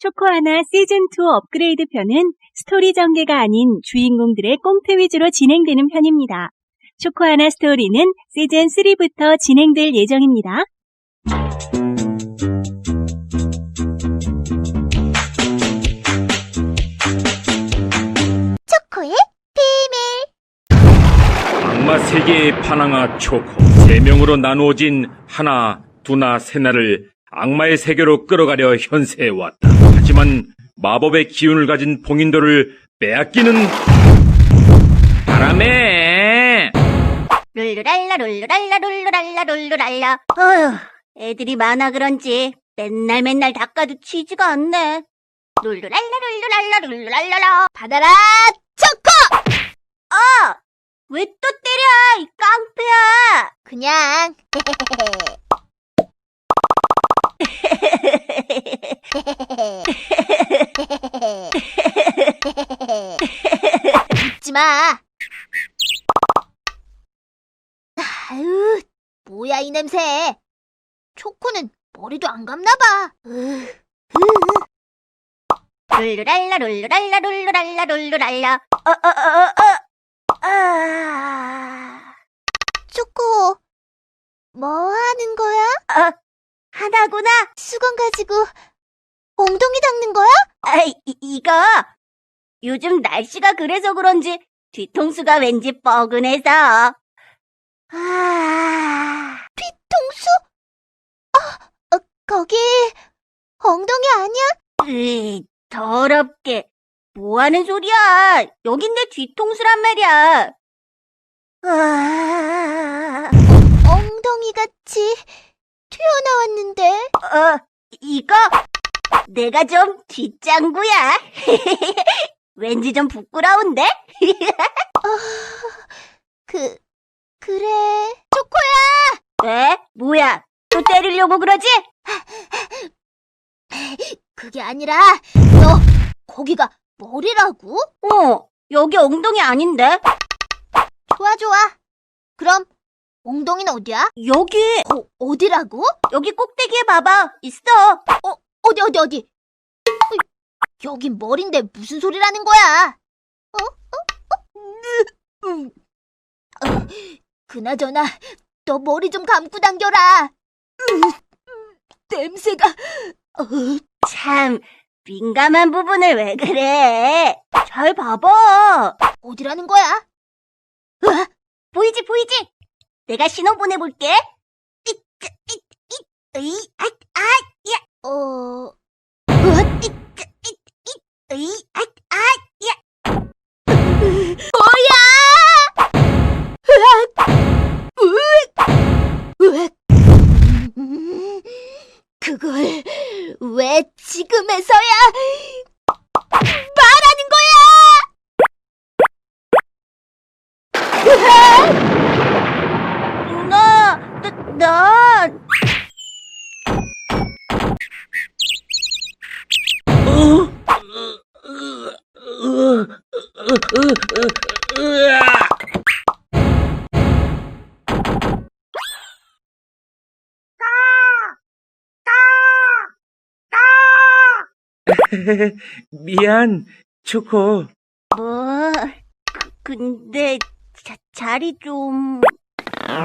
초코하나 시즌2 업그레이드 편은 스토리 전개가 아닌 주인공들의 꽁트 위주로 진행되는 편입니다. 초코하나 스토리는 시즌3부터 진행될 예정입니다. 초코의 악마 세계의 파낭아 초코 세 명으로 나누어진 하나, 두나, 세나를 악마의 세계로 끌어가려 현세에 왔다. 하지만 마법의 기운을 가진 봉인도를 빼앗기는 바람에. 룰루랄라 룰루랄라 룰루랄라 룰루랄라. 어휴 애들이 많아 그런지 맨날 맨날 닦아도 치지가 않네 룰루랄라 룰루랄라 룰루랄라라. 받아라 초코! 어! 왜 또 때려 이 깡패야? 그냥 마 아유, 뭐야 이 냄새. 초코는 머리도 안 감나 봐. 룰루랄라 룰루랄라 룰루랄라 룰루랄라. 어어 어 어 아. 초코, 뭐 하는 거야? 어, 하나구나. 수건 가지고 엉덩이 닦는 거야? 아, 이, 이거 요즘 날씨가 그래서 그런지 뒤통수가 왠지 뻐근해서. 아... 뒤통수? 아, 어, 거기 엉덩이 아니야? 으이, 더럽게. 뭐 하는 소리야? 여긴 내 뒤통수란 말이야. 아... 엉덩이 같이 튀어나왔는데? 어, 이거 내가 좀 뒷장구야. 왠지 좀 부끄러운데? 어, 그, 그래. 초코야! 왜? 뭐야? 또 때리려고 그러지? 그게 아니라, 너, 거기가 머리라고? 어, 여기 엉덩이 아닌데? 좋아, 좋아. 그럼, 엉덩이는 어디야? 여기. 어, 어디라고? 여기 꼭대기에 봐봐. 있어. 어, 어디, 어디, 어디? 여긴 머린데 무슨 소리라는 거야? 어? 어? 어? 음. 어, 그나저나 너 머리 좀 감고 당겨라. 냄새가. 참 민감한 부분을 왜 그래? 잘 봐봐. 어디라는 거야? 으아, 보이지 보이지? 내가 신호 보내볼게. 이, 이, 이, 이, 아, 아, 지금에서야 말하는 거야? 나, 나, 난 미안 초코. 뭐, 그- 근데 자, 자리 좀... 아...